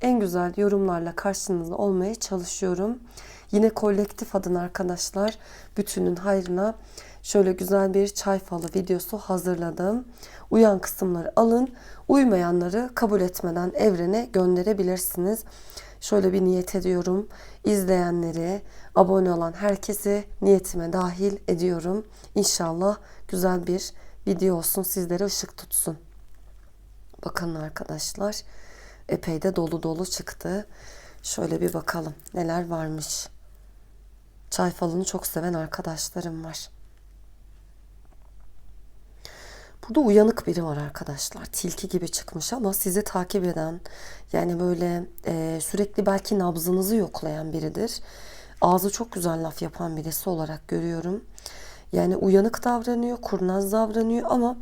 En güzel yorumlarla karşınızda olmaya çalışıyorum. Yine kolektif adın arkadaşlar bütünün hayrına şöyle güzel bir çay falı videosu hazırladım. Uyan kısımları alın, uymayanları kabul etmeden evrene gönderebilirsiniz. Şöyle bir niyet ediyorum. İzleyenleri, abone olan herkesi niyetime dahil ediyorum. İnşallah güzel bir video olsun, sizlere ışık tutsun. Bakın arkadaşlar, epey de dolu dolu çıktı. Şöyle bir bakalım neler varmış. Çay falını çok seven arkadaşlarım var. Burada uyanık biri var arkadaşlar. Tilki gibi çıkmış ama sizi takip eden yani böyle e, sürekli belki nabzınızı yoklayan biridir. Ağzı çok güzel laf yapan birisi olarak görüyorum. Yani uyanık davranıyor, kurnaz davranıyor ama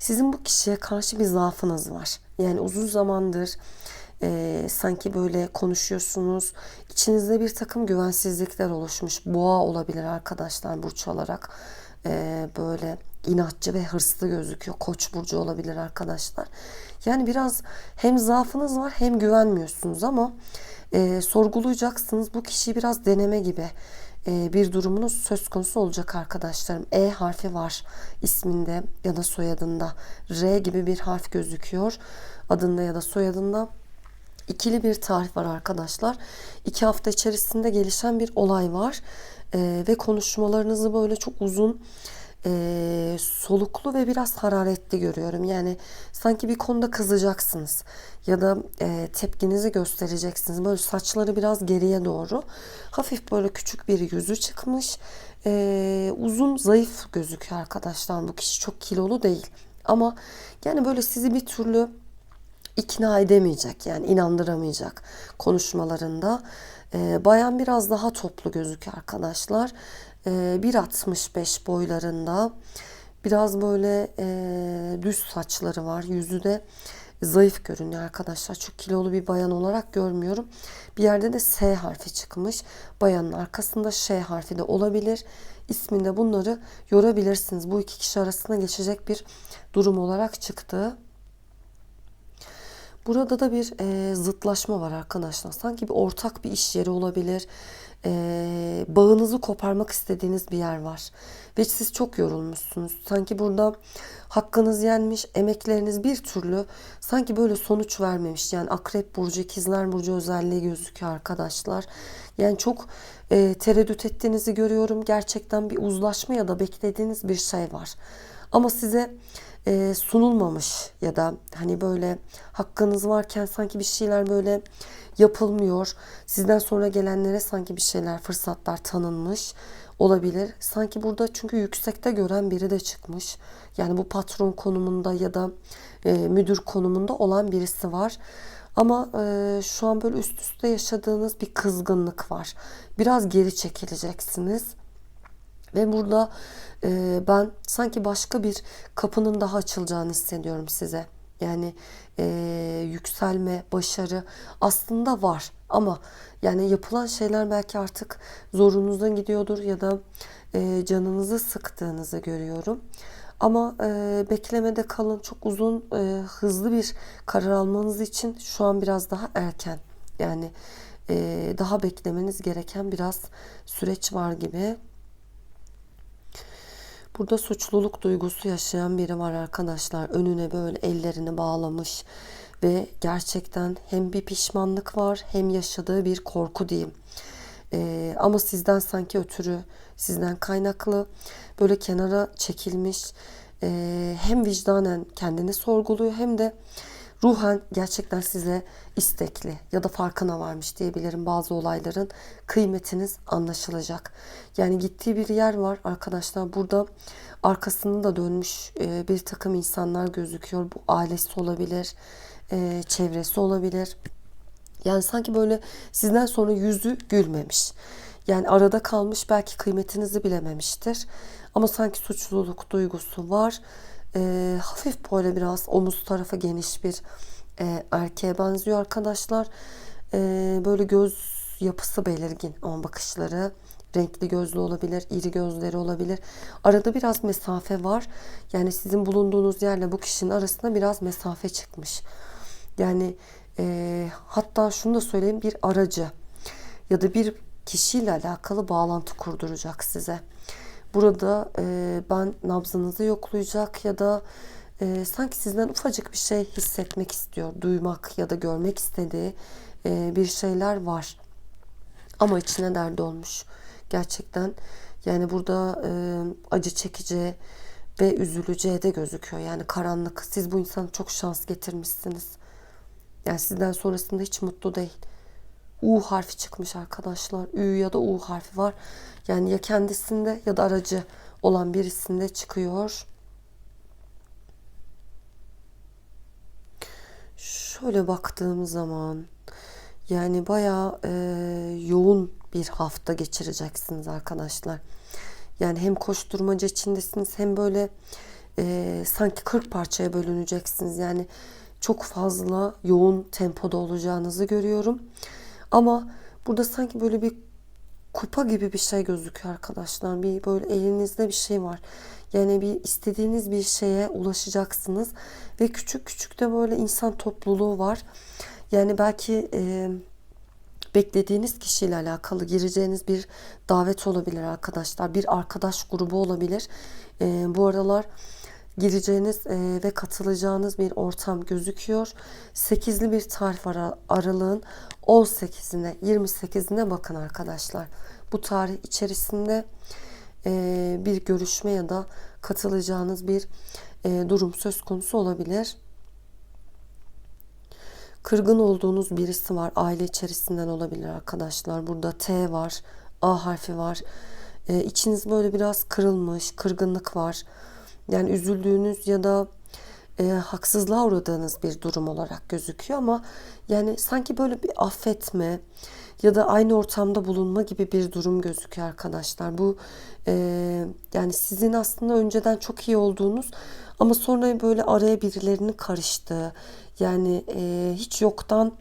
sizin bu kişiye karşı bir zaafınız var. Yani uzun zamandır e, sanki böyle konuşuyorsunuz. İçinizde bir takım güvensizlikler oluşmuş. Boğa olabilir arkadaşlar burç olarak. E, böyle inatçı ve hırslı gözüküyor. Koç burcu olabilir arkadaşlar. Yani biraz hem zaafınız var hem güvenmiyorsunuz ama e, sorgulayacaksınız. Bu kişiyi biraz deneme gibi bir durumunuz söz konusu olacak arkadaşlarım. E harfi var isminde ya da soyadında. R gibi bir harf gözüküyor adında ya da soyadında. İkili bir tarih var arkadaşlar. İki hafta içerisinde gelişen bir olay var. E, ve konuşmalarınızı böyle çok uzun e, soluklu ve biraz hararetli görüyorum. Yani sanki bir konuda kızacaksınız ya da e, tepkinizi göstereceksiniz. Böyle saçları biraz geriye doğru. Hafif böyle küçük bir yüzü çıkmış. E, uzun zayıf gözüküyor arkadaşlar. Bu kişi çok kilolu değil. Ama yani böyle sizi bir türlü ikna edemeyecek yani inandıramayacak konuşmalarında. E, bayan biraz daha toplu gözüküyor arkadaşlar. E, 1.65 boylarında biraz böyle e, düz saçları var. Yüzü de zayıf görünüyor arkadaşlar. Çok kilolu bir bayan olarak görmüyorum. Bir yerde de S harfi çıkmış. Bayanın arkasında Ş harfi de olabilir. İsminde bunları yorabilirsiniz. Bu iki kişi arasında geçecek bir durum olarak çıktı. Burada da bir e, zıtlaşma var arkadaşlar. Sanki bir ortak bir iş yeri olabilir. E, bağınızı koparmak istediğiniz bir yer var. Ve siz çok yorulmuşsunuz. Sanki burada hakkınız yenmiş, emekleriniz bir türlü sanki böyle sonuç vermemiş. Yani akrep burcu, ikizler burcu özelliği gözüküyor arkadaşlar. Yani çok e, tereddüt ettiğinizi görüyorum. Gerçekten bir uzlaşma ya da beklediğiniz bir şey var. Ama size e, sunulmamış ya da hani böyle hakkınız varken sanki bir şeyler böyle yapılmıyor. Sizden sonra gelenlere sanki bir şeyler, fırsatlar tanınmış olabilir. Sanki burada çünkü yüksekte gören biri de çıkmış. Yani bu patron konumunda ya da e, müdür konumunda olan birisi var. Ama e, şu an böyle üst üste yaşadığınız bir kızgınlık var. Biraz geri çekileceksiniz. Ve burada e, ben sanki başka bir kapının daha açılacağını hissediyorum size. Yani e, yükselme, başarı aslında var ama yani yapılan şeyler belki artık zorunuzdan gidiyordur ya da e, canınızı sıktığınızı görüyorum. Ama e, beklemede kalın çok uzun e, hızlı bir karar almanız için şu an biraz daha erken. Yani e, daha beklemeniz gereken biraz süreç var gibi. Burada suçluluk duygusu yaşayan biri var arkadaşlar. Önüne böyle ellerini bağlamış ve gerçekten hem bir pişmanlık var hem yaşadığı bir korku diyeyim. Ee, ama sizden sanki ötürü, sizden kaynaklı böyle kenara çekilmiş e, hem vicdanen kendini sorguluyor hem de ruhen gerçekten size istekli ya da farkına varmış diyebilirim bazı olayların kıymetiniz anlaşılacak. Yani gittiği bir yer var arkadaşlar burada arkasını da dönmüş e, bir takım insanlar gözüküyor. Bu ailesi olabilir, e, çevresi olabilir. Yani sanki böyle sizden sonra yüzü gülmemiş. Yani arada kalmış belki kıymetinizi bilememiştir. Ama sanki suçluluk duygusu var. Ee, hafif böyle biraz omuz tarafı geniş bir e, erkeğe benziyor arkadaşlar. Ee, böyle göz yapısı belirgin ama bakışları renkli gözlü olabilir, iri gözleri olabilir. Arada biraz mesafe var. Yani sizin bulunduğunuz yerle bu kişinin arasında biraz mesafe çıkmış. Yani e, hatta şunu da söyleyeyim bir aracı ya da bir kişiyle alakalı bağlantı kurduracak size. Burada e, ben nabzınızı yoklayacak ya da e, sanki sizden ufacık bir şey hissetmek istiyor, duymak ya da görmek istediği e, bir şeyler var. Ama içine derdi olmuş. Gerçekten yani burada e, acı çekici ve üzüleceği de gözüküyor. Yani karanlık. Siz bu insana çok şans getirmişsiniz. Yani sizden sonrasında hiç mutlu değil. U harfi çıkmış arkadaşlar. Ü ya da U harfi var. Yani ya kendisinde ya da aracı olan birisinde çıkıyor. Şöyle baktığım zaman yani bayağı e, yoğun bir hafta geçireceksiniz arkadaşlar. Yani hem koşturmaca içindesiniz hem böyle e, sanki 40 parçaya bölüneceksiniz. Yani çok fazla yoğun tempoda olacağınızı görüyorum. Ama burada sanki böyle bir kupa gibi bir şey gözüküyor arkadaşlar. Bir böyle elinizde bir şey var. Yani bir istediğiniz bir şeye ulaşacaksınız ve küçük küçük de böyle insan topluluğu var. Yani belki e, beklediğiniz kişiyle alakalı gireceğiniz bir davet olabilir arkadaşlar. Bir arkadaş grubu olabilir. E, bu aralar gireceğiniz e, ve katılacağınız bir ortam gözüküyor. 8'li bir tarih ara, aralığın 18'ine 28'ine bakın arkadaşlar. Bu tarih içerisinde e, bir görüşme ya da katılacağınız bir e, durum söz konusu olabilir. Kırgın olduğunuz birisi var. Aile içerisinden olabilir arkadaşlar. Burada T var. A harfi var. E, içiniz böyle biraz kırılmış. Kırgınlık var. Yani üzüldüğünüz ya da e, haksızlığa uğradığınız bir durum olarak gözüküyor ama yani sanki böyle bir affetme ya da aynı ortamda bulunma gibi bir durum gözüküyor arkadaşlar. Bu e, yani sizin aslında önceden çok iyi olduğunuz ama sonra böyle araya birilerinin karıştığı yani e, hiç yoktan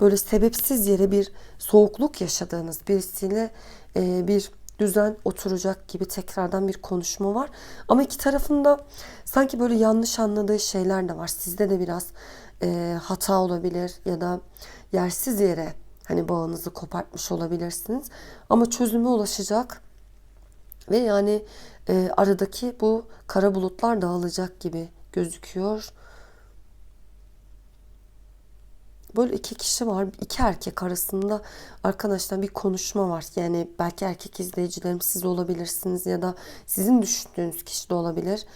böyle sebepsiz yere bir soğukluk yaşadığınız birisiyle e, bir düzen oturacak gibi tekrardan bir konuşma var. Ama iki tarafında sanki böyle yanlış anladığı şeyler de var. Sizde de biraz e, hata olabilir ya da yersiz yere hani bağınızı kopartmış olabilirsiniz. Ama çözüme ulaşacak ve yani e, aradaki bu kara bulutlar dağılacak gibi gözüküyor. Böyle iki kişi var. iki erkek arasında arkadaşlar bir konuşma var. Yani belki erkek izleyicilerim siz olabilirsiniz ya da sizin düşündüğünüz kişi de olabilir.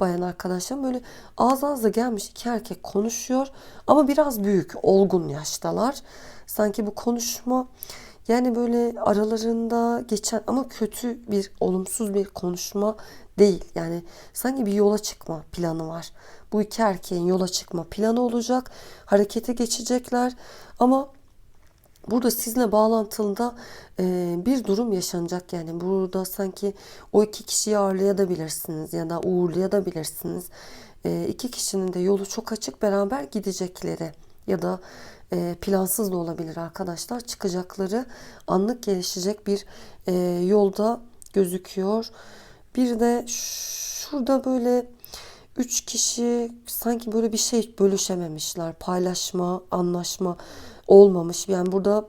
Bayan arkadaşlar böyle ağız ağza gelmiş iki erkek konuşuyor ama biraz büyük, olgun yaştalar. Sanki bu konuşma yani böyle aralarında geçen ama kötü bir, olumsuz bir konuşma değil. Yani sanki bir yola çıkma planı var. Bu iki erkeğin yola çıkma planı olacak. Harekete geçecekler. Ama burada sizinle bağlantılı e, bir durum yaşanacak. Yani burada sanki o iki kişiyi ağırlayabilirsiniz ya da uğurlayabilirsiniz. E, iki kişinin de yolu çok açık beraber gidecekleri ya da e, plansız da olabilir arkadaşlar. Çıkacakları anlık gelişecek bir e, yolda gözüküyor. Bir de şurada böyle üç kişi sanki böyle bir şey bölüşememişler. Paylaşma, anlaşma olmamış. Yani burada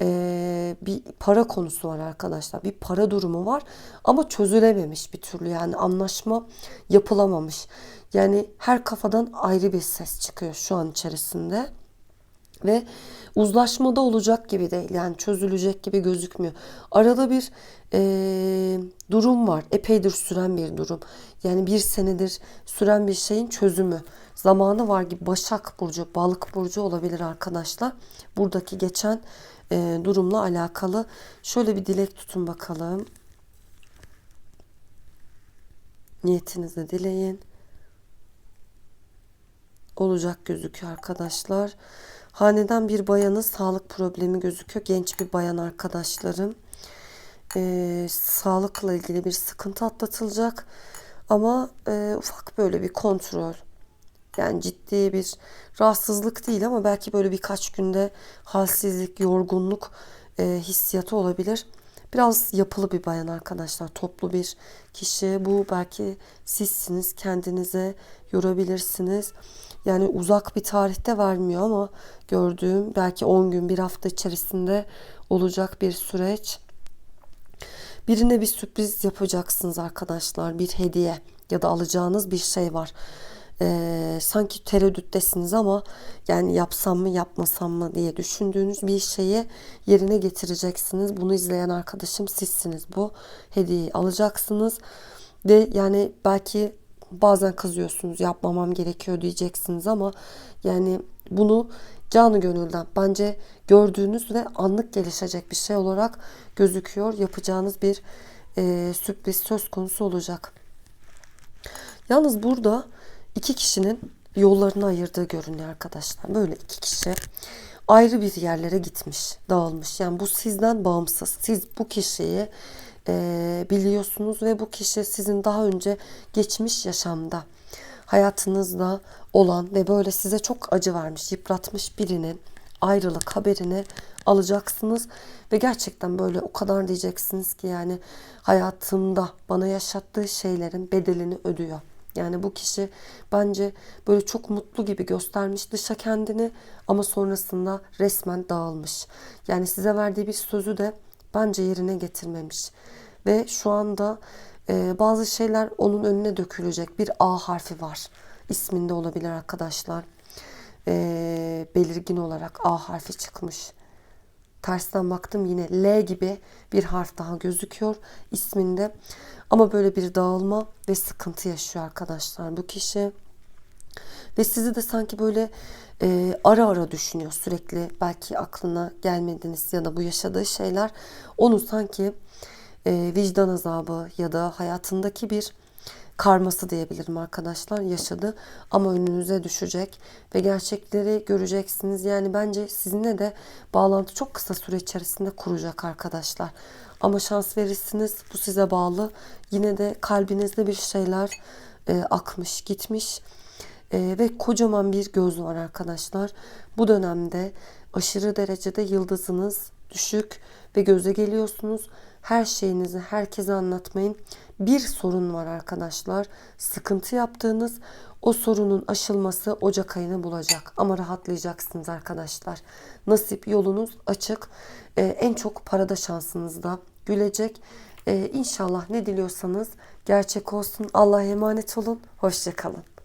e, bir para konusu var arkadaşlar. Bir para durumu var ama çözülememiş bir türlü. Yani anlaşma yapılamamış. Yani her kafadan ayrı bir ses çıkıyor şu an içerisinde. Ve uzlaşmada olacak gibi değil. Yani çözülecek gibi gözükmüyor. Arada bir e, durum var. Epeydir süren bir durum. Yani bir senedir süren bir şeyin çözümü. Zamanı var gibi Başak Burcu, Balık Burcu olabilir arkadaşlar. Buradaki geçen e, durumla alakalı. Şöyle bir dilek tutun bakalım. Niyetinizi dileyin. Olacak gözüküyor arkadaşlar. Haneden bir bayanın sağlık problemi gözüküyor. Genç bir bayan arkadaşlarım. Ee, sağlıkla ilgili bir sıkıntı atlatılacak. Ama e, ufak böyle bir kontrol. Yani ciddi bir rahatsızlık değil ama belki böyle birkaç günde halsizlik, yorgunluk e, hissiyatı olabilir. Biraz yapılı bir bayan arkadaşlar. Toplu bir kişi. Bu belki sizsiniz. Kendinize yorabilirsiniz. Yani uzak bir tarihte vermiyor ama gördüğüm belki 10 gün, bir hafta içerisinde olacak bir süreç. Birine bir sürpriz yapacaksınız arkadaşlar. Bir hediye ya da alacağınız bir şey var. Ee, sanki tereddüttesiniz ama yani yapsam mı yapmasam mı diye düşündüğünüz bir şeyi yerine getireceksiniz. Bunu izleyen arkadaşım sizsiniz. Bu hediyeyi alacaksınız ve yani belki bazen kızıyorsunuz yapmamam gerekiyor diyeceksiniz ama yani bunu canı gönülden bence gördüğünüz ve anlık gelişecek bir şey olarak gözüküyor. Yapacağınız bir e, sürpriz söz konusu olacak. Yalnız burada iki kişinin yollarını ayırdığı görünüyor arkadaşlar. Böyle iki kişi ayrı bir yerlere gitmiş, dağılmış. Yani bu sizden bağımsız. Siz bu kişiyi e, biliyorsunuz ve bu kişi sizin daha önce geçmiş yaşamda hayatınızda olan ve böyle size çok acı vermiş, yıpratmış birinin ayrılık haberini alacaksınız ve gerçekten böyle o kadar diyeceksiniz ki yani hayatımda bana yaşattığı şeylerin bedelini ödüyor. Yani bu kişi bence böyle çok mutlu gibi göstermiş dışa kendini ama sonrasında resmen dağılmış. Yani size verdiği bir sözü de bence yerine getirmemiş. Ve şu anda e, bazı şeyler onun önüne dökülecek. Bir A harfi var. İsminde olabilir arkadaşlar. E, belirgin olarak A harfi çıkmış. Tersten baktım yine L gibi bir harf daha gözüküyor isminde. Ama böyle bir dağılma ve sıkıntı yaşıyor arkadaşlar bu kişi. Ve sizi de sanki böyle e, ara ara düşünüyor sürekli. Belki aklına gelmediniz ya da bu yaşadığı şeyler onu sanki e, vicdan azabı ya da hayatındaki bir karması diyebilirim arkadaşlar yaşadı ama önünüze düşecek ve gerçekleri göreceksiniz. Yani bence sizinle de bağlantı çok kısa süre içerisinde kuracak arkadaşlar. Ama şans verirsiniz bu size bağlı. Yine de kalbinizde bir şeyler e, akmış gitmiş e, ve kocaman bir göz var arkadaşlar. Bu dönemde aşırı derecede yıldızınız düşük ve göze geliyorsunuz. Her şeyinizi herkese anlatmayın. Bir sorun var arkadaşlar. Sıkıntı yaptığınız o sorunun aşılması Ocak ayını bulacak. Ama rahatlayacaksınız arkadaşlar. Nasip yolunuz açık. Ee, en çok parada şansınız da gülecek. Ee, inşallah ne diliyorsanız gerçek olsun. Allah'a emanet olun. Hoşçakalın.